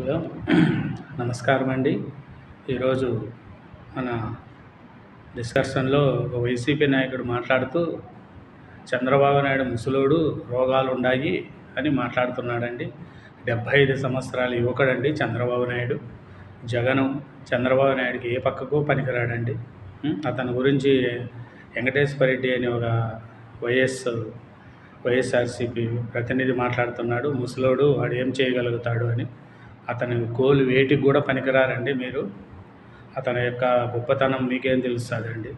Hello నమస్కారం అండి ఈరోజు మన డిస్కషన్లో ఒక వైసీపీ నాయకుడు మాట్లాడుతూ చంద్రబాబు నాయుడు ముసలోడు రోగాలు ఉన్నాయి అని మాట్లాడుతున్నాడండి. డెబ్భై ఐదు సంవత్సరాల యువకుడండి చంద్రబాబు నాయుడు. జగను చంద్రబాబు నాయుడుకి ఏ పక్కకు పనికిరాడండి. అతని గురించి వెంకటేశ్వర రెడ్డి అని ఒక వైఎస్ వైఎస్ఆర్సీపీ ప్రతినిధి మాట్లాడుతున్నాడు. ముసలోడు వాడు ఏం చేయగలుగుతాడు అని. అతని గోలు వేటికి కూడా పనికిరారండి మీరు. అతని యొక్క గొప్పతనం మీకేం తెలుస్తుందండి?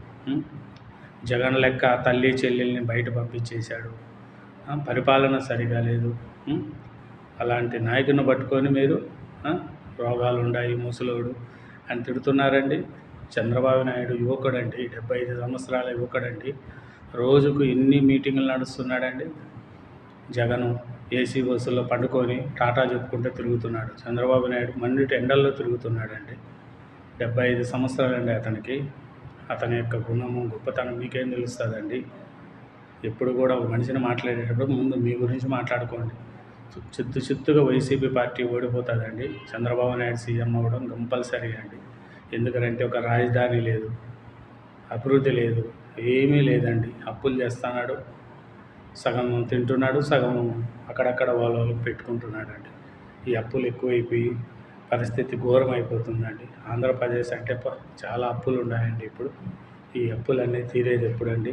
జగన్ లెక్క తల్లి చెల్లెల్ని బయట పంపించేశాడు. పరిపాలన సరిగా లేదు. అలాంటి నాయకుని పట్టుకొని మీరు రోగాలు ఉన్నాయి ముసలోడు అని తిడుతున్నారండి. చంద్రబాబు నాయుడు యువకుడండి డెబ్బై ఐదు సంవత్సరాల యువకుడండి. రోజుకు ఎన్ని మీటింగులు నడుస్తున్నాడండి. జగను ఏసీ బస్సుల్లో పండుకొని టాటా చెప్పుకుంటూ తిరుగుతున్నాడు. చంద్రబాబు నాయుడు మన్నిటి ఎండల్లో తిరుగుతున్నాడండి. డెబ్బై ఐదు సంవత్సరాలండి అతనికి. అతని యొక్క గుణము గొప్పతనం మీకేం తెలుస్తుందండి? ఎప్పుడు కూడా ఒక మనిషిని మాట్లాడేటప్పుడు ముందు మీ గురించి మాట్లాడుకోండి. చిత్తు చిత్తుగా వైసీపీ పార్టీ ఓడిపోతుందండి. చంద్రబాబు నాయుడు సీఎం అవ్వడం కంపల్సరీ అండి. ఎందుకంటే ఒక రాజధాని లేదు అభివృద్ధి లేదు ఏమీ లేదండి. అప్పులు చేస్తున్నాడు. సగం తింటున్నాడు సగం అక్కడక్కడ వాళ్ళ వాళ్ళకి పెట్టుకుంటున్నాడు అండి ఈ అప్పులు ఎక్కువైపోయి పరిస్థితి ఘోరం అయిపోతుందండి ఆంధ్రప్రదేశ్ అంటే చాలా అప్పులు ఉన్నాయండి ఇప్పుడు. ఈ అప్పులన్నీ తీరేది ఎప్పుడండి?